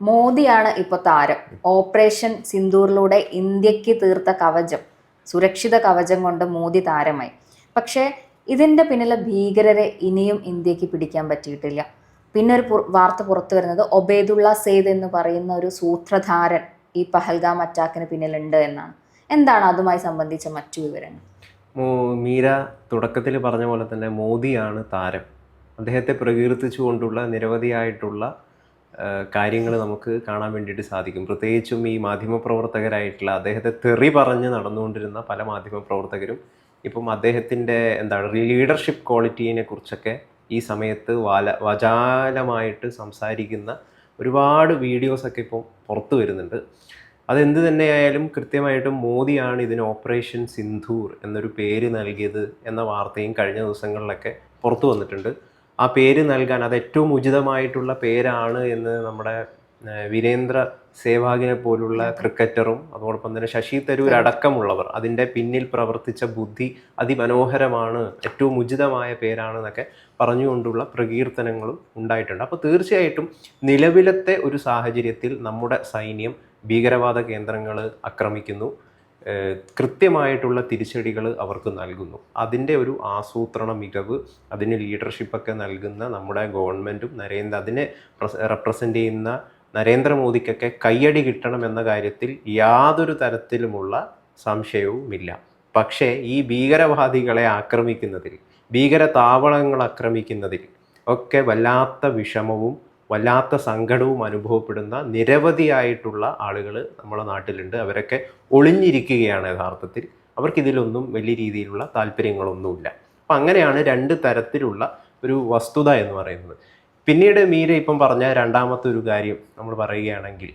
മോദിയാണ് ഇപ്പോൾ താരം. ഓപ്പറേഷൻ സിന്ദൂറിലൂടെ ഇന്ത്യയ്ക്ക് തീർത്ത കവചം സുരക്ഷിത കവചം കൊണ്ട് മോദി താരമായി. പക്ഷേ ഇതിന്റെ പിന്നിലെ ഭീകരരെ ഇനിയും ഇന്ത്യയ്ക്ക് പിടിക്കാൻ പറ്റിയിട്ടില്ല. പിന്നെ ഒരു വാർത്ത പുറത്തു വരുന്നത് ഒബേദുള്ള സെയ്ദ് എന്ന് പറയുന്ന ഒരു സൂത്രധാരൻ ഈ പഹൽഗാം അറ്റാക്കിന് പിന്നിലുണ്ട് എന്നാണ്. എന്താണ് അതുമായി സംബന്ധിച്ച മറ്റു വിവരങ്ങൾ? മീര തുടക്കത്തിൽ പറഞ്ഞ പോലെ തന്നെ മോദിയാണ് താരം. അദ്ദേഹത്തെ പ്രകീർത്തിച്ചുകൊണ്ടുള്ള നിരവധിയായിട്ടുള്ള കാര്യങ്ങൾ നമുക്ക് കാണാൻ വേണ്ടിയിട്ട് സാധിക്കും. പ്രത്യേകിച്ചും ഈ മാധ്യമപ്രവർത്തകരായിട്ടുള്ള അദ്ദേഹത്തെ തെറി പറഞ്ഞ് നടന്നുകൊണ്ടിരുന്ന പല മാധ്യമപ്രവർത്തകരും ഇപ്പം അദ്ദേഹത്തിന്റെ എന്താണ് ലീഡർഷിപ്പ് ക്വാളിറ്റീനെ കുറിച്ചൊക്കെ ഈ സമയത്ത് വാല വചാലമായിട്ട് സംസാരിക്കുന്ന ഒരുപാട് വീഡിയോസൊക്കെ ഇപ്പോൾ പുറത്തു വരുന്നുണ്ട്. അതെന്ത് തന്നെയായാലും കൃത്യമായിട്ടും മോദിയാണ് ഇതിന് ഓപ്പറേഷൻ സിന്ധൂർ എന്നൊരു പേര് നൽകിയത് എന്ന വാർത്തയും കഴിഞ്ഞ ദിവസങ്ങളിലൊക്കെ പുറത്തു വന്നിട്ടുണ്ട്. ആ പേര് നൽകാൻ അത് ഏറ്റവും ഉചിതമായിട്ടുള്ള പേരാണ് എന്ന് നമ്മുടെ വീരേന്ദ്ര സേവാഗിനെ പോലുള്ള ക്രിക്കറ്ററും അതോടൊപ്പം തന്നെ ശശി തരൂർ അടക്കമുള്ളവർ അതിന്റെ പിന്നിൽ പ്രവർത്തിച്ച ബുദ്ധി അതിമനോഹരമാണ് ഏറ്റവും ഉചിതമായ പേരാണെന്നൊക്കെ പറഞ്ഞുകൊണ്ടുള്ള പ്രകീർത്തനങ്ങളും ഉണ്ടായിട്ടുണ്ട്. അപ്പോൾ തീർച്ചയായിട്ടും നിലവിലത്തെ ഒരു സാഹചര്യത്തിൽ നമ്മുടെ സൈന്യം ഭീകരവാദ കേന്ദ്രങ്ങൾ ആക്രമിക്കുന്നു. കൃത്യമായിട്ടുള്ള തിരിച്ചടികൾ അവർക്ക് നൽകുന്നു. അതിന്റെ ഒരു ആസൂത്രണ മികവ് അതിന് ലീഡർഷിപ്പൊക്കെ നൽകുന്ന നമ്മുടെ ഗവൺമെന്റും നരേന്ദ്ര അതിനെ റെപ്രസെന്റ് ചെയ്യുന്ന നരേന്ദ്രമോദിക്കൊക്കെ കയ്യടി കിട്ടണം എന്ന കാര്യത്തിൽ യാതൊരു തരത്തിലുമുള്ള സംശയവുമില്ല. പക്ഷേ ഈ ഭീകരവാദികളെ ആക്രമിക്കുന്നതിൽ ഭീകര താവളങ്ങൾ ആക്രമിക്കുന്നതിൽ ഒക്കെ വല്ലാത്ത വിഷമവും വല്ലാത്ത സങ്കടവും അനുഭവപ്പെടുന്ന നിരവധിയായിട്ടുള്ള ആളുകൾ നമ്മുടെ നാട്ടിലുണ്ട്. അവരൊക്കെ ഒളിഞ്ഞിരിക്കുകയാണ് യഥാർത്ഥത്തിൽ. അവർക്കിതിലൊന്നും വലിയ രീതിയിലുള്ള താല്പര്യങ്ങളൊന്നുമില്ല. അപ്പം അങ്ങനെയാണ് രണ്ട് തരത്തിലുള്ള ഒരു വസ്തുത എന്ന് പറയുന്നത്. പിന്നീട് മീര ഇപ്പം പറഞ്ഞ രണ്ടാമത്തെ ഒരു കാര്യം നമ്മൾ പറയുകയാണെങ്കിൽ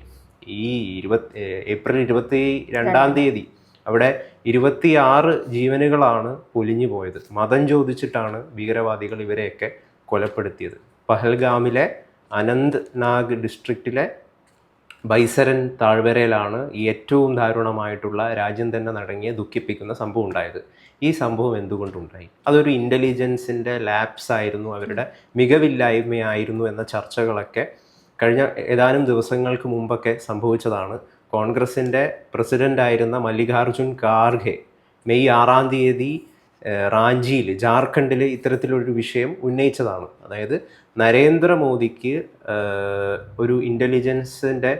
ഈ ഇരുപത്തി ഏപ്രിൽ ഇരുപത്തി രണ്ടാം തീയതി അവിടെ ഇരുപത്തിയാറ് ജീവനുകളാണ് പൊലിഞ്ഞു പോയത്. മതം ചോദിച്ചിട്ടാണ് ഭീകരവാദികൾ ഇവരെയൊക്കെ കൊലപ്പെടുത്തിയത്. പഹൽഗാമിലെ അനന്ത് നാഗ് ഡിസ്ട്രിക്റ്റിലെ ബൈസരൻ താഴ്വരയിലാണ് ഏറ്റവും ദാരുണമായിട്ടുള്ള രാജ്യം തന്നെ നടങ്ങിയ ദുഃഖിപ്പിക്കുന്ന സംഭവം ഉണ്ടായത്. ഈ സംഭവം എന്തുകൊണ്ടുണ്ടായി? അതൊരു ഇന്റലിജൻസിന്റെ ലാപ്സ് ആയിരുന്നു അവരുടെ മികവില്ലായ്മയായിരുന്നു എന്ന ചർച്ചകളൊക്കെ കഴിഞ്ഞ ഏതാനും ദിവസങ്ങൾക്ക് മുമ്പൊക്കെ സംഭവിച്ചതാണ്. കോൺഗ്രസിന്റെ പ്രസിഡന്റായിരുന്ന മല്ലികാർജുൻ ഖാർഗെ മെയ് ആറാം തീയതി റാഞ്ചിയിൽ ജാർഖണ്ഡിൽ ഇത്തരത്തിലൊരു വിഷയം ഉന്നയിച്ചതാണ്. അതായത് നരേന്ദ്രമോദിക്ക് ഒരു ഇന്റലിജൻസിന്റെ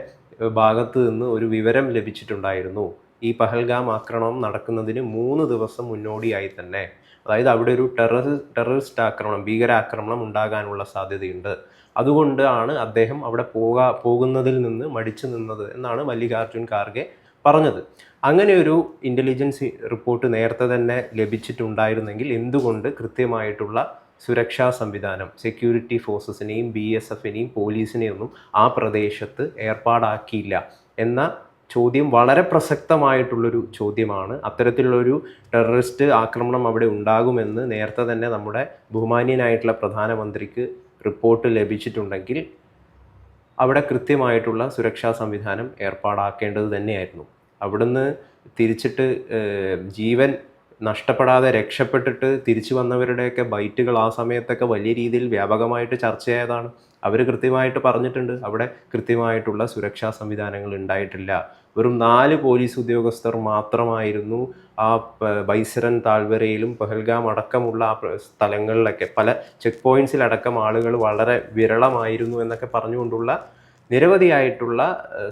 ഭാഗത്ത് നിന്ന് ഒരു വിവരം ലഭിച്ചിട്ടുണ്ടായിരുന്നു. ഈ പഹൽഗാം ആക്രമണം നടക്കുന്നതിന് മൂന്ന് ദിവസം മുന്നോടിയായി തന്നെ. അതായത് അവിടെ ഒരു ടെറർ ടെററിസ്റ്റ് ആക്രമണം ഭീകരാക്രമണം ഉണ്ടാകാനുള്ള സാധ്യതയുണ്ട്. അതുകൊണ്ടാണ് അദ്ദേഹം അവിടെ പോകാ പോകുന്നതിൽ നിന്ന് മടിച്ചു നിന്നത് എന്നാണ് മല്ലികാർജുൻ ഖാർഗെ പറഞ്ഞത്. അങ്ങനെ ഒരു ഇന്റലിജൻസ് റിപ്പോർട്ട് നേരത്തെ തന്നെ ലഭിച്ചിട്ടുണ്ടായിരുന്നെങ്കിൽ എന്തുകൊണ്ട് കൃത്യമായിട്ടുള്ള സുരക്ഷാ സംവിധാനം സെക്യൂരിറ്റി ഫോഴ്സസിനെയും ബി എസ് എഫിനെയും പോലീസിനെയും ഒന്നും ആ പ്രദേശത്ത് ഏർപ്പാടാക്കിയില്ല എന്ന ചോദ്യം വളരെ പ്രസക്തമായിട്ടുള്ളൊരു ചോദ്യമാണ്. അത്തരത്തിലുള്ളൊരു ടെററിസ്റ്റ് ആക്രമണം അവിടെ ഉണ്ടാകുമെന്ന് നേരത്തെ തന്നെ നമ്മുടെ ബഹുമാന്യനായിട്ടുള്ള പ്രധാനമന്ത്രിക്ക് റിപ്പോർട്ട് ലഭിച്ചിട്ടുണ്ടെങ്കിൽ അവിടെ കൃത്യമായിട്ടുള്ള സുരക്ഷാ സംവിധാനം ഏർപ്പാടാക്കേണ്ടത് തന്നെയായിരുന്നു. അവിടുന്ന് തിരിച്ചിട്ട് ജീവൻ നഷ്ടപ്പെടാതെ രക്ഷപ്പെട്ടിട്ട് തിരിച്ചു വന്നവരുടെയൊക്കെ ബൈറ്റുകൾ ആ സമയത്തൊക്കെ വലിയ രീതിയിൽ വ്യാപകമായിട്ട് ചർച്ചയായതാണ്. അവർ കൃത്യമായിട്ട് പറഞ്ഞിട്ടുണ്ട്. അവിടെ കൃത്യമായിട്ടുള്ള സുരക്ഷാ സംവിധാനങ്ങൾ ഉണ്ടായിട്ടില്ല. വെറും നാല് പോലീസ് ഉദ്യോഗസ്ഥർ മാത്രമായിരുന്നു ആ ബൈസരൻ താഴ്വരയിലും പെഹൽഗാം അടക്കമുള്ള ആ സ്ഥലങ്ങളിലൊക്കെ. പല ചെക്ക് പോയിന്റ്സിലടക്കം ആളുകൾ വളരെ വിരളമായിരുന്നു എന്നൊക്കെ പറഞ്ഞുകൊണ്ടുള്ള നിരവധിയായിട്ടുള്ള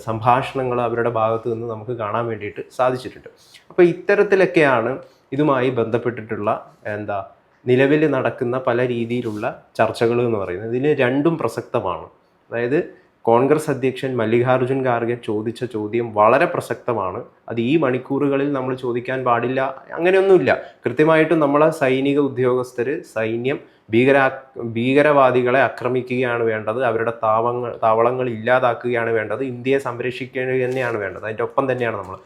സംഭാഷണങ്ങൾ അവരുടെ ഭാഗത്തു നിന്ന് നമുക്ക് കാണാൻ വേണ്ടിയിട്ട് സാധിച്ചിട്ടുണ്ട്. അപ്പോൾ ഇത്തരത്തിലൊക്കെയാണ് ഇതുമായി ബന്ധപ്പെട്ടിട്ടുള്ള എന്താ നിലവിൽ നടക്കുന്ന പല രീതിയിലുള്ള ചർച്ചകൾ എന്ന് പറയുന്നത് ഇതിന് രണ്ടും പ്രസക്തമാണ്. അതായത് കോൺഗ്രസ് അധ്യക്ഷൻ മല്ലികാർജുൻ ഖാർഗെ ചോദിച്ച ചോദ്യം വളരെ പ്രസക്തമാണ്. അത് ഈ മണിക്കൂറുകളിൽ നമ്മൾ ചോദിക്കാൻ പാടില്ല അങ്ങനെയൊന്നുമില്ല. കൃത്യമായിട്ടും നമ്മളെ സൈനിക ഉദ്യോഗസ്ഥർ സൈന്യം ഭീകരാ ഭീകരവാദികളെ ആക്രമിക്കുകയാണ് വേണ്ടത് അവരുടെ താവങ്ങൾ താവളങ്ങൾ ഇല്ലാതാക്കുകയാണ് വേണ്ടത് ഇന്ത്യയെ സംരക്ഷിക്കുക തന്നെയാണ് വേണ്ടത്. അതിന്റെ ഒപ്പം തന്നെയാണ് നമ്മൾ.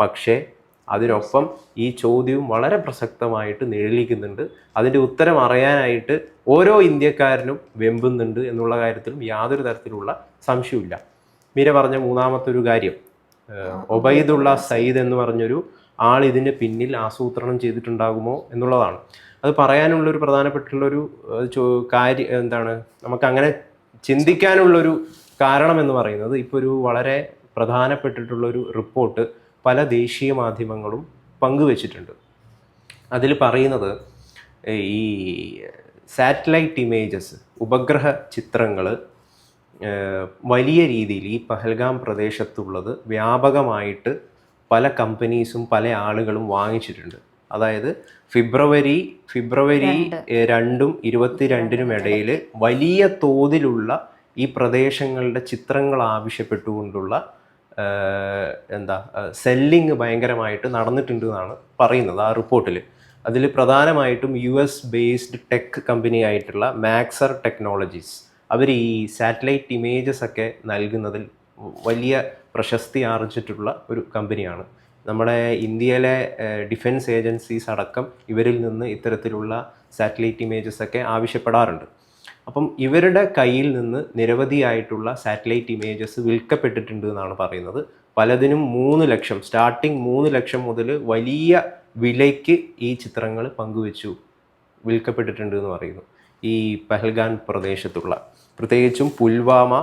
പക്ഷേ അതിനൊപ്പം ഈ ചോദ്യവും വളരെ പ്രസക്തമായിട്ട് നിഴലിക്കുന്നുണ്ട്. അതിന്റെ ഉത്തരം അറിയാനായിട്ട് ഓരോ ഇന്ത്യക്കാരനും വെമ്പുന്നുണ്ട് എന്നുള്ള കാര്യത്തിലും യാതൊരു തരത്തിലുള്ള സംശയമില്ല മീര പറഞ്ഞ മൂന്നാമത്തെ ഒരു കാര്യം ഒബൈദുള്ള സയ്യിദ്. എന്ന് പറഞ്ഞൊരു ആൾ ഇതിന് പിന്നിൽ ആസൂത്രണം ചെയ്തിട്ടുണ്ടാകുമോ എന്നുള്ളതാണ്. അത് പറയാനുള്ളൊരു പ്രധാനപ്പെട്ടുള്ളൊരു കാര്യം എന്താണ് നമുക്ക് അങ്ങനെ ചിന്തിക്കാനുള്ളൊരു കാരണം എന്ന് പറയുന്നത് ഇപ്പോൾ ഒരു വളരെ പ്രധാനപ്പെട്ടിട്ടുള്ളൊരു റിപ്പോർട്ട് പല ദേശീയ മാധ്യമങ്ങളും പങ്കുവച്ചിട്ടുണ്ട്. അതിൽ പറയുന്നത് ഈ സാറ്റലൈറ്റ് ഇമേജസ് ഉപഗ്രഹ ചിത്രങ്ങൾ വലിയ രീതിയിൽ ഈ പഹൽഗാം പ്രദേശത്തുള്ളത് വ്യാപകമായിട്ട് പല കമ്പനീസും പല ആളുകളും വാങ്ങിച്ചിട്ടുണ്ട്. അതായത് ഫെബ്രുവരി ഫെബ്രുവരി രണ്ടും. രണ്ടും ഇരുപത്തിരണ്ടിനും ഇടയിൽ വലിയ തോതിലുള്ള ഈ പ്രദേശങ്ങളുടെ ചിത്രങ്ങൾ ആവശ്യപ്പെട്ടുകൊണ്ടുള്ള എന്താ സെല്ലിങ് ഭയങ്കരമായിട്ട് നടന്നിട്ടുണ്ട് എന്നാണ് പറയുന്നത് ആ റിപ്പോർട്ടിൽ അതിൽ പ്രധാനമായിട്ടും U S based tech company ആയിട്ടുള്ള മാക്സർ ടെക്നോളജീസ് അവർ ഈ സാറ്റലൈറ്റ് ഇമേജസ് ഒക്കെ നൽകുന്നതിൽ വലിയ പ്രശസ്തി ആർജിച്ചിട്ടുള്ള ഒരു കമ്പനിയാണ് നമ്മുടെ ഇന്ത്യയിലെ ഡിഫൻസ് ഏജൻസീസ് അടക്കം ഇവരിൽ നിന്ന് ഇത്തരത്തിലുള്ള സാറ്റലൈറ്റ് ഇമേജസ് ഒക്കെ ആവശ്യപ്പെടാറുണ്ട്. അപ്പം ഇവരുടെ കയ്യിൽ നിന്ന് നിരവധിയായിട്ടുള്ള സാറ്റലൈറ്റ് ഇമേജസ് വിൽക്കപ്പെട്ടിട്ടുണ്ട് എന്നാണ് പറയുന്നത്. പലതിനും മൂന്ന് ലക്ഷം സ്റ്റാർട്ടിങ് മൂന്ന് ലക്ഷം മുതൽ വലിയ വിലയ്ക്ക് ഈ ചിത്രങ്ങൾ പങ്കുവെച്ചു വിൽക്കപ്പെട്ടിട്ടുണ്ട് എന്ന് പറയുന്നു. ഈ പെഹൽഗാൻ പ്രദേശത്തുള്ള. പ്രത്യേകിച്ചും പുൽവാമ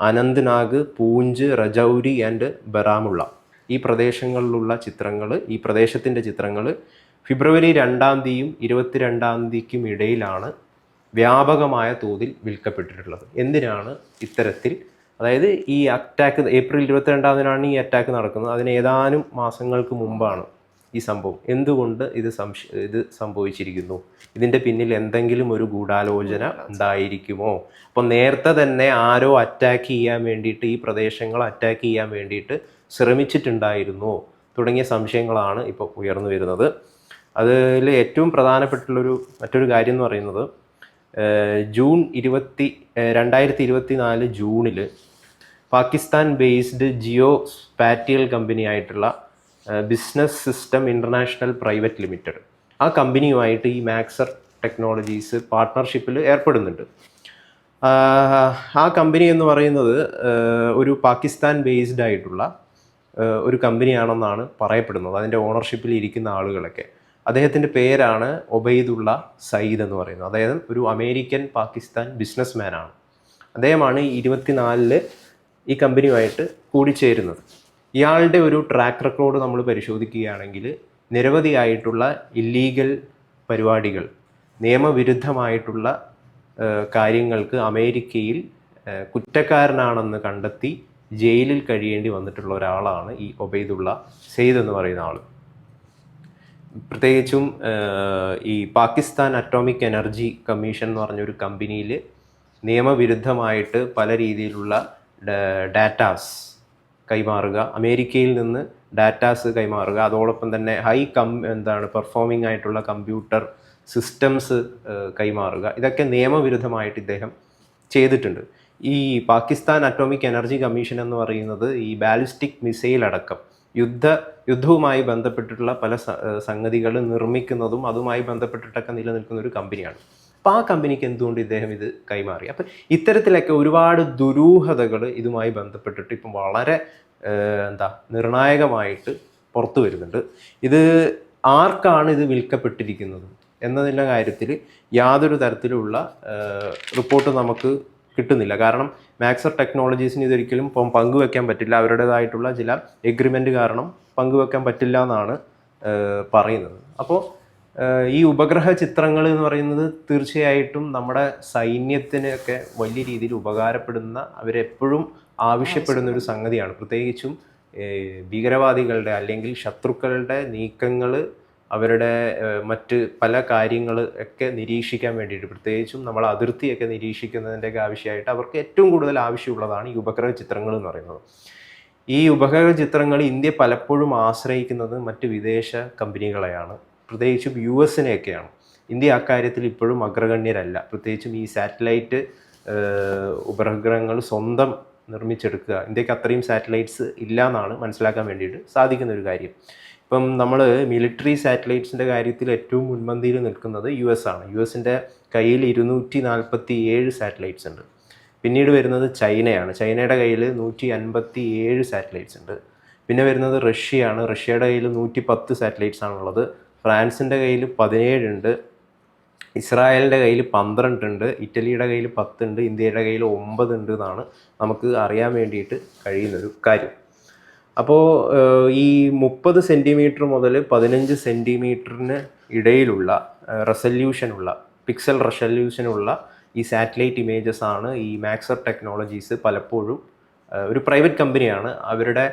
അനന്ത്നാഗ് പൂഞ്ച് രജൗരി ആൻഡ് ബറാമുള്ള. ഈ പ്രദേശങ്ങളിലുള്ള ചിത്രങ്ങൾ ഈ പ്രദേശത്തിന്റെ ചിത്രങ്ങൾ ഫെബ്രുവരി രണ്ടാം തീയതിയും ഇരുപത്തിരണ്ടാം തീയതിക്കും ഇടയിലാണ് വ്യാപകമായ തോതിൽ വിൽക്കപ്പെട്ടിട്ടുള്ളത്. എന്തിനാണ് ഇത്തരത്തിൽ? അതായത് ഈ അറ്റാക്ക് ഏപ്രിൽ ഇരുപത്തിരണ്ടാമതിനാണ് ഈ അറ്റാക്ക് നടക്കുന്നത്. അതിന് ഏതാനും മാസങ്ങൾക്ക് മുമ്പാണ് ഈ സംഭവം. എന്തുകൊണ്ട് ഇത് സംശ ഇത് സംഭവിച്ചിരിക്കുന്നു? ഇതിന്റെ പിന്നിൽ എന്തെങ്കിലും ഒരു ഗൂഢാലോചന ഉണ്ടായിരിക്കുമോ? അപ്പോൾ നേരത്തെ തന്നെ ആരോ അറ്റാക്ക് ചെയ്യാൻ വേണ്ടിയിട്ട് ഈ പ്രദേശങ്ങൾ അറ്റാക്ക് ചെയ്യാൻ വേണ്ടിയിട്ട് ശ്രമിച്ചിട്ടുണ്ടായിരുന്നു തുടങ്ങിയ സംശയങ്ങളാണ് ഇപ്പോൾ ഉയർന്നു വരുന്നത്. അതിൽ ഏറ്റവും പ്രധാനപ്പെട്ടുള്ളൊരു മറ്റൊരു കാര്യം എന്ന് പറയുന്നത് ജൂൺ ഇരുപത്തി രണ്ടായിരത്തി ഇരുപത്തി നാല് ജൂണിൽ Pakistan based geo spatial company ആയിട്ടുള്ള business system international private limited ആ കമ്പനിയുമായിട്ട് ഈ മാക്സർ ടെക്നോളജീസ് പാർട്ട്ണർഷിപ്പിൽ ഏർപ്പെടുന്നുണ്ട്. ആ കമ്പനി എന്ന് പറയുന്നത് ഒരു പാകിസ്ഥാൻ ബേസ്ഡ് ആയിട്ടുള്ള ഒരു കമ്പനിയാണെന്നാണ് പറയപ്പെടുന്നത്. അതിന്റെ ഓണർഷിപ്പിൽ ഇരിക്കുന്ന ആളുകളൊക്കെ. അദ്ദേഹത്തിന്റെ പേരാണ് ഒബൈദുള്ള സയ്യിദ് എന്ന് പറയുന്നത്. അതായത് ഒരു അമേരിക്കൻ പാകിസ്ഥാൻ ബിസിനസ് ആണ് അദ്ദേഹമാണ് ഈ ഇരുപത്തിനാലിൽ ഈ കമ്പനിയുമായിട്ട് കൂടിച്ചേരുന്നത്. ഇയാളുടെ ഒരു ട്രാക്ക് റെക്കോർഡ് നമ്മൾ പരിശോധിക്കുകയാണെങ്കിൽ നിരവധിയായിട്ടുള്ള ഇല്ലീഗൽ പരിപാടികൾ നിയമവിരുദ്ധമായിട്ടുള്ള കാര്യങ്ങൾക്ക് അമേരിക്കയിൽ കുറ്റക്കാരനാണെന്ന് കണ്ടെത്തി ജയിലിൽ കഴിയേണ്ടി വന്നിട്ടുള്ള ഒരാളാണ് ഈ ഒബൈദുള്ള സെയ്ദ് എന്ന് പറയുന്ന ആൾ പ്രത്യേകിച്ചും ഈ പാകിസ്ഥാൻ അറ്റോമിക് എനർജി കമ്മീഷൻ എന്ന് പറഞ്ഞൊരു കമ്പനിയിൽ നിയമവിരുദ്ധമായിട്ട് പല രീതിയിലുള്ള ഡാറ്റാസ് കൈമാറുക അമേരിക്കയിൽ നിന്ന് ഡാറ്റാസ് കൈമാറുക അതോടൊപ്പം തന്നെ ഹൈ കം എന്താണ് പെർഫോമിംഗ് ആയിട്ടുള്ള കമ്പ്യൂട്ടർ സിസ്റ്റംസ് കൈമാറുക. ഇതൊക്കെ നിയമവിരുദ്ധമായിട്ട് ഇദ്ദേഹം ചെയ്തിട്ടുണ്ട്. ഈ പാകിസ്ഥാൻ അറ്റോമിക് എനർജി കമ്മീഷൻ എന്ന് പറയുന്നത് ഈ ബാലിസ്റ്റിക് മിസൈൽ അടക്കം. യുദ്ധ യുദ്ധവുമായി ബന്ധപ്പെട്ടിട്ടുള്ള പല സംഗതികൾ നിർമ്മിക്കുന്നതും അതുമായി ബന്ധപ്പെട്ടിട്ടൊക്കെ നിലനിൽക്കുന്ന ഒരു കമ്പനിയാണ്. അപ്പോൾ ആ കമ്പനിക്ക് എന്തുകൊണ്ട് ഇദ്ദേഹം ഇത് കൈമാറി? അപ്പം ഇത്തരത്തിലൊക്കെ ഒരുപാട് ദുരൂഹതകൾ ഇതുമായി ബന്ധപ്പെട്ടിട്ട് ഇപ്പം വളരെ എന്താ നിർണായകമായിട്ട് പുറത്തു വരുന്നുണ്ട്. ഇത് ആർക്കാണ് ഇത് വിൽക്കപ്പെട്ടിരിക്കുന്നത്? എന്നതിന്റെ കാര്യത്തിൽ യാതൊരു തരത്തിലുള്ള റിപ്പോർട്ട് നമുക്ക് കിട്ടുന്നില്ല. കാരണം മാക്സർ ടെക്നോളജീസിന് ഇതൊരിക്കലും ഇപ്പം പങ്കുവെക്കാൻ പറ്റില്ല. അവരുടേതായിട്ടുള്ള ചില എഗ്രിമെന്റ് കാരണം പങ്കുവെക്കാൻ പറ്റില്ല എന്നാണ് പറയുന്നത്. അപ്പോൾ ഈ ഉപഗ്രഹ ചിത്രങ്ങൾ എന്ന് പറയുന്നത് തീർച്ചയായിട്ടും നമ്മുടെ സൈന്യത്തിനൊക്കെ വലിയ രീതിയിൽ ഉപകാരപ്പെടുന്ന അവരെപ്പോഴും ആവശ്യപ്പെടുന്ന ഒരു സംഗതിയാണ്. പ്രത്യേകിച്ചും ഭീകരവാദികളുടെ അല്ലെങ്കിൽ ശത്രുക്കളുടെ നീക്കങ്ങൾ അവരുടെ മറ്റ് പല കാര്യങ്ങൾ ഒക്കെ നിരീക്ഷിക്കാൻ വേണ്ടിയിട്ട് പ്രത്യേകിച്ചും നമ്മൾ അതിർത്തിയൊക്കെ നിരീക്ഷിക്കുന്നതിന്റെയൊക്കെ ആവശ്യമായിട്ട് അവർക്ക് ഏറ്റവും കൂടുതൽ ആവശ്യമുള്ളതാണ് ഈ ഉപഗ്രഹ ചിത്രങ്ങൾ എന്ന് പറയുന്നത്. ഈ ഉപഗ്രഹ ചിത്രങ്ങൾ ഇന്ത്യ പലപ്പോഴും ആശ്രയിക്കുന്നത് മറ്റ് വിദേശ കമ്പനികളെയാണ്. പ്രത്യേകിച്ചും യു എസിനെയൊക്കെയാണ്. ഇന്ത്യ അക്കാര്യത്തിൽ ഇപ്പോഴും അഗ്രഗണ്യരല്ല. പ്രത്യേകിച്ചും ഈ സാറ്റലൈറ്റ് ഉപഗ്രഹങ്ങൾ സ്വന്തം നിർമ്മിച്ചെടുക്കുക. ഇന്ത്യയ്ക്ക് അത്രയും സാറ്റലൈറ്റ്സ് ഇല്ല എന്നാണ് മനസ്സിലാക്കാൻ വേണ്ടിയിട്ട് സാധിക്കുന്ന ഒരു കാര്യം. ഇപ്പം നമ്മൾ മിലിറ്ററി സാറ്റലൈറ്റ്സിന്റെ കാര്യത്തിൽ ഏറ്റവും മുൻപന്തിയിൽ നിൽക്കുന്നത് യു എസ് ആണ്. യു എസിന്റെ കയ്യിൽ ഇരുന്നൂറ്റി നാൽപ്പത്തി ഏഴ് സാറ്റലൈറ്റ്സ് ഉണ്ട്. പിന്നീട് വരുന്നത് ചൈനയാണ്. ചൈനയുടെ കയ്യിൽ നൂറ്റി അൻപത്തി ഏഴ് സാറ്റലൈറ്റ്സ് ഉണ്ട്. പിന്നെ വരുന്നത് റഷ്യയാണ്. റഷ്യയുടെ കയ്യിൽ നൂറ്റി പത്ത് സാറ്റലൈറ്റ്സ് ആണുള്ളത്. ഫ്രാൻസിന്റെ കയ്യിൽ പതിനേഴുണ്ട് ഇസ്രായേലിന്റെ കയ്യിൽ പന്ത്രണ്ട് ഉണ്ട്. ഇറ്റലിയുടെ കയ്യിൽ പത്തുണ്ട് ഇന്ത്യയുടെ കയ്യിൽ ഒമ്പത് ഉണ്ട് എന്നാണ് നമുക്ക് അറിയാൻ വേണ്ടിയിട്ട് കഴിയുന്നൊരു കാര്യം. അപ്പോൾ ഈ മുപ്പത് സെന്റിമീറ്റർ മുതൽ പതിനഞ്ച് സെന്റിമീറ്ററിന് ഇടയിലുള്ള റെസല്യൂഷനുള്ള പിക്സൽ റെസല്യൂഷനുള്ള ഈ സാറ്റലൈറ്റ് ഇമേജസ് ആണ് ഈ മാക്സർ ടെക്നോളജീസ് പലപ്പോഴും ഒരു പ്രൈവറ്റ് കമ്പനിയാണ് അവരുടെ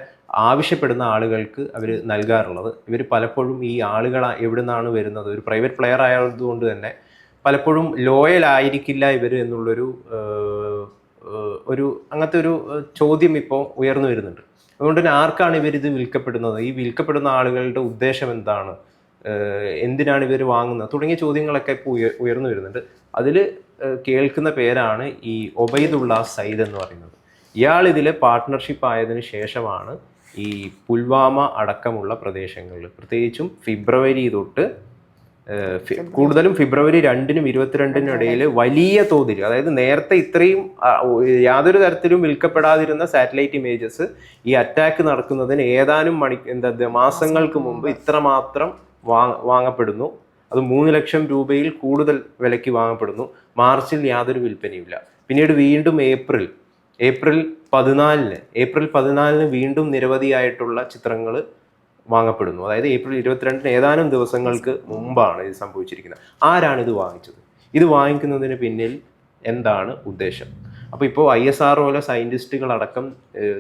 ആവശ്യപ്പെടുന്ന ആളുകൾക്ക് അവർ നൽകാറുള്ളത്. ഇവർ പലപ്പോഴും ഈ ആളുകൾ എവിടെ നിന്നാണ് വരുന്നത്? ഒരു പ്രൈവറ്റ് പ്ലെയർ ആയതുകൊണ്ട് തന്നെ പലപ്പോഴും ലോയൽ ആയിരിക്കില്ല ഇവർ എന്നുള്ളൊരു ഒരു അങ്ങനത്തെ ഒരു ചോദ്യം ഇപ്പോൾ ഉയർന്നു വരുന്നുണ്ട്. അതുകൊണ്ട് തന്നെ ആർക്കാണ് ഇവരിത് വിൽക്കപ്പെടുന്നത്? ഈ വിൽക്കപ്പെടുന്ന ആളുകളുടെ ഉദ്ദേശം എന്താണ്? എന്തിനാണ് ഇവർ വാങ്ങുന്നത്? തുടങ്ങിയ ചോദ്യങ്ങളൊക്കെ ഇപ്പോൾ ഉയർ ഉയർന്നു വരുന്നുണ്ട്. അതിൽ കേൾക്കുന്ന പേരാണ് ഈ ഒബൈദുള്ള സയ്യിദ് എന്ന് പറയുന്നത്. ഇയാൾ ഇതിൽ പാർട്ട്ണർഷിപ്പ് ആയതിന് ശേഷമാണ് ഈ പുൽവാമ അടക്കമുള്ള പ്രദേശങ്ങളിൽ പ്രത്യേകിച്ചും ഫെബ്രുവരി തൊട്ട് കൂടുതലും ഫെബ്രുവരി രണ്ടിനും ഇരുപത്തിരണ്ടിനും ഇടയിൽ വലിയ തോതിൽ അതായത് നേരത്തെ ഇത്രയും യാതൊരു തരത്തിലും വിൽക്കപ്പെടാതിരുന്ന സാറ്റലൈറ്റ് ഇമേജസ് ഈ അറ്റാക്ക് നടക്കുന്നതിന് ഏതാനും മണി എന്താ മാസങ്ങൾക്ക് മുമ്പ് ഇത്രമാത്രം മാത്രം വാങ്ങപ്പെടുന്നു. അത് മൂന്ന് ലക്ഷം രൂപയിൽ കൂടുതൽ വിലയ്ക്ക് വാങ്ങപ്പെടുന്നു. മാർച്ചിൽ യാതൊരു വിൽപ്പനയുമില്ല. പിന്നീട് വീണ്ടും ഏപ്രിൽ ഏപ്രിൽ പതിനാലിന് ഏപ്രിൽ പതിനാലിന് വീണ്ടും നിരവധിയായിട്ടുള്ള ചിത്രങ്ങൾ വാങ്ങപ്പെടുന്നു. അതായത് ഏപ്രിൽ ഇരുപത്തിരണ്ടിന് ഏതാനും ദിവസങ്ങൾക്ക് മുമ്പാണ് ഇത് സംഭവിച്ചിരിക്കുന്നത്. ആരാണ് ഇത് വാങ്ങിച്ചത്? ഇത് വാങ്ങിക്കുന്നതിന് പിന്നിൽ എന്താണ് ഉദ്ദേശം? അപ്പോൾ ഇപ്പോൾ ഐ എസ് ആർ ഒയിലെ സയന്റിസ്റ്റുകളടക്കം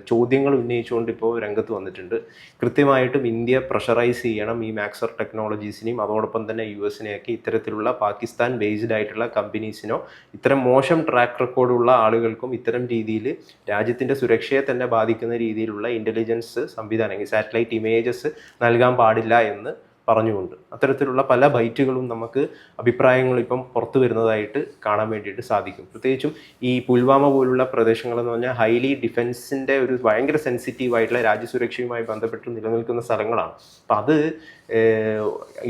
ചോദ്യങ്ങൾ ഉന്നയിച്ചുകൊണ്ട് ഇപ്പോൾ രംഗത്ത് വന്നിട്ടുണ്ട്. കൃത്യമായിട്ടും ഇന്ത്യ പ്രഷറൈസ് ചെയ്യണം ഈ മാക്സർ ടെക്നോളജീസിനെയും അതോടൊപ്പം തന്നെ യു എസിനെയൊക്കെ ഇത്തരത്തിലുള്ള പാകിസ്ഥാൻ ബേസ്ഡ് ആയിട്ടുള്ള കമ്പനീസിനോ ഇത്തരം മോശം ട്രാക്ക് റെക്കോർഡുള്ള ആളുകൾക്കും ഇത്തരം രീതിയിൽ രാജ്യത്തിന്റെ സുരക്ഷയെ തന്നെ ബാധിക്കുന്ന രീതിയിലുള്ള ഇന്റലിജൻസ് സംവിധാനം സാറ്റലൈറ്റ് ഇമേജസ് നൽകാൻ പാടില്ല എന്ന് പറഞ്ഞുകൊണ്ട്. അത്തരത്തിലുള്ള പല ബൈറ്റുകളും നമുക്ക് അഭിപ്രായങ്ങൾ ഇപ്പം പുറത്തു വരുന്നതായിട്ട് കാണാൻ വേണ്ടിയിട്ട് സാധിക്കും. പ്രത്യേകിച്ചും ഈ പുൽവാമ പോലുള്ള പ്രദേശങ്ങൾ എന്ന് പറഞ്ഞാൽ ഹൈലി ഡിഫൻസിന്റെ ഒരു ഭയങ്കര സെൻസിറ്റീവ് ആയിട്ടുള്ള രാജ്യസുരക്ഷയുമായി ബന്ധപ്പെട്ട് നിലനിൽക്കുന്ന സ്ഥലങ്ങളാണ്. അപ്പം അത്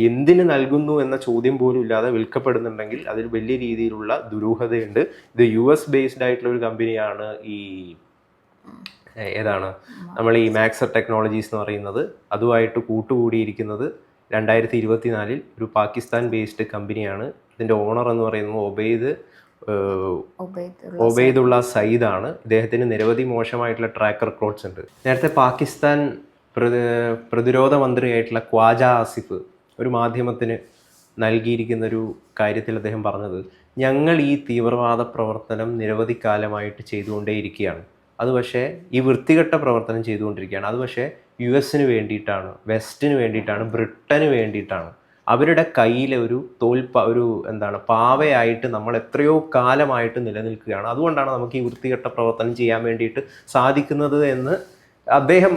എന്തിന് നൽകുന്നു എന്ന ചോദ്യം പോലും ഇല്ലാതെ വിൽക്കപ്പെടുന്നുണ്ടെങ്കിൽ അതിൽ വലിയ രീതിയിലുള്ള ദുരൂഹതയുണ്ട്. ഇത് യു എസ് ബേസ്ഡ് ആയിട്ടുള്ള ഒരു കമ്പനിയാണ് ഈ ഏതാണ്? നമ്മൾ ഈ മാക്സർ ടെക്നോളജീസ് എന്ന് പറയുന്നത്. അതുമായിട്ട് കൂട്ടുകൂടിയിരിക്കുന്നത് രണ്ടായിരത്തി ഇരുപത്തിനാലിൽ ഒരു പാകിസ്ഥാൻ ബേസ്ഡ് കമ്പനിയാണ് ഇതിന്റെ ഓണർ എന്ന് പറയുന്നത് ഒബൈദ് ഒബൈദുള്ള സയ്യിദ് ആണ്. ഇദ്ദേഹത്തിന് നിരവധി മോശമായിട്ടുള്ള ട്രാക്ക് റെക്കോർഡ്സ് ഉണ്ട്. നേരത്തെ പാകിസ്ഥാൻ പ്രതി- പ്രതിരോധ മന്ത്രിയായിട്ടുള്ള ഖ്വാജ ആസിഫ് ഒരു മാധ്യമത്തിന് നൽകിയിരിക്കുന്ന ഒരു കാര്യത്തിൽ അദ്ദേഹം പറഞ്ഞത് ഞങ്ങൾ ഈ തീവ്രവാദ പ്രവർത്തനം നിരവധി കാലമായിട്ട് ചെയ്തുകൊണ്ടേയിരിക്കുകയാണ്. അത് പക്ഷേ ഈ വൃത്തികെട്ട പ്രവർത്തനം ചെയ്തുകൊണ്ടിരിക്കുകയാണ്. അത് പക്ഷേ യു എസിന് വേണ്ടിയിട്ടാണ് വെസ്റ്റിന് വേണ്ടിയിട്ടാണ് ബ്രിട്ടന് വേണ്ടിയിട്ടാണ്. അവരുടെ കയ്യിലെ ഒരു തോൽപ്പ ഒരു എന്താണ് പാവയായിട്ട് നമ്മൾ എത്രയോ കാലമായിട്ട് നിലനിൽക്കുകയാണ്. അതുകൊണ്ടാണ് നമുക്ക് ഈ വൃത്തികെട്ട പ്രവർത്തനം ചെയ്യാൻ വേണ്ടിയിട്ട് സാധിക്കുന്നത് എന്ന് അദ്ദേഹം.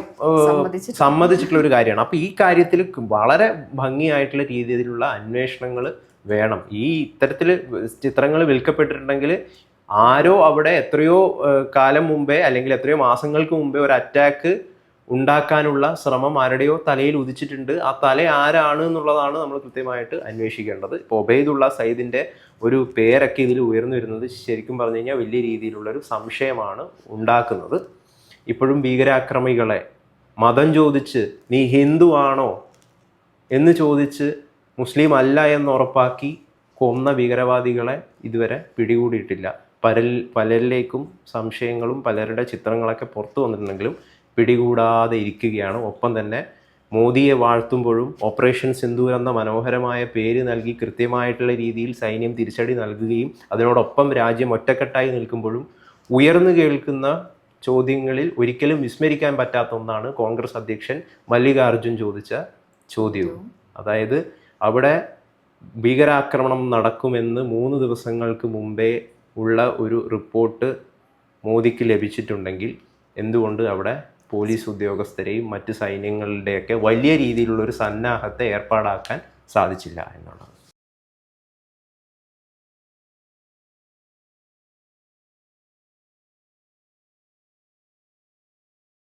സമ്മതിച്ചിട്ടുള്ള ഒരു കാര്യമാണ്. അപ്പോൾ ഈ കാര്യത്തിൽ വളരെ ഭംഗിയായിട്ടുള്ള രീതിയിലുള്ള അന്വേഷണങ്ങൾ വേണം. ഈ ഇത്തരത്തിൽ ചിത്രങ്ങൾ വിൽക്കപ്പെട്ടിട്ടുണ്ടെങ്കിൽ ആരോ അവിടെ എത്രയോ കാലം മുമ്പേ അല്ലെങ്കിൽ എത്രയോ മാസങ്ങൾക്ക് മുമ്പേ ഒരു അറ്റാക്ക് ഉണ്ടാക്കാനുള്ള ശ്രമം ആരുടെയോ തലയിൽ ഉദിച്ചിട്ടുണ്ട്. ആ തല ആരാണ് എന്നുള്ളതാണ് നമ്മൾ കൃത്യമായിട്ട് അന്വേഷിക്കേണ്ടത്. ഇപ്പോൾ ഒബൈദുള്ള സയ്യിദിന്റെ ഒരു പേരൊക്കെ ഇതിൽ ഉയർന്നു വരുന്നത് ശരിക്കും പറഞ്ഞു കഴിഞ്ഞാൽ വലിയ രീതിയിലുള്ളൊരു സംശയമാണ് ഉണ്ടാക്കുന്നത്. ഇപ്പോഴും ഭീകരാക്രമികളെ മതം ചോദിച്ച് നീ ഹിന്ദു ആണോ? എന്ന് ചോദിച്ച് മുസ്ലിം അല്ല എന്ന് ഉറപ്പാക്കി കൊന്ന ഭീകരവാദികളെ ഇതുവരെ പിടികൂടിയിട്ടില്ല. പലരിൽ പലരിലേക്കും സംശയങ്ങളും പലരുടെ ചിത്രങ്ങളൊക്കെ പുറത്തു വന്നിട്ടുണ്ടെങ്കിലും പിടികൂടാതെ ഇരിക്കുകയാണ്. ഒപ്പം തന്നെ മോദിയെ വാഴ്ത്തുമ്പോഴും ഓപ്പറേഷൻ സിന്ദൂർ എന്ന മനോഹരമായ പേര് നൽകി കൃത്യമായിട്ടുള്ള രീതിയിൽ സൈന്യം തിരിച്ചടി നൽകുകയും അതിനോടൊപ്പം രാജ്യം ഒറ്റക്കെട്ടായി നിൽക്കുമ്പോഴും ഉയർന്നു കേൾക്കുന്ന ചോദ്യങ്ങളിൽ ഒരിക്കലും വിസ്മരിക്കാൻ പറ്റാത്ത ഒന്നാണ് കോൺഗ്രസ് അധ്യക്ഷൻ മല്ലികാർജുൻ ചോദിച്ച ചോദ്യവും. അതായത് അവിടെ ഭീകരാക്രമണം നടക്കുമെന്ന് മൂന്ന് ദിവസങ്ങൾക്ക് മുമ്പേ ഉള്ള ഒരു റിപ്പോർട്ട് മോദിക്ക് ലഭിച്ചിട്ടുണ്ടെങ്കിൽ എന്തുകൊണ്ട് അവിടെ പോലീസ് ഉദ്യോഗസ്ഥരെയും മറ്റ് സൈന്യങ്ങളുടെയൊക്കെ വലിയ രീതിയിലുള്ള ഒരു സന്നാഹത്തെ ഏർപ്പാടാക്കാൻ സാധിച്ചില്ല എന്നുള്ളത്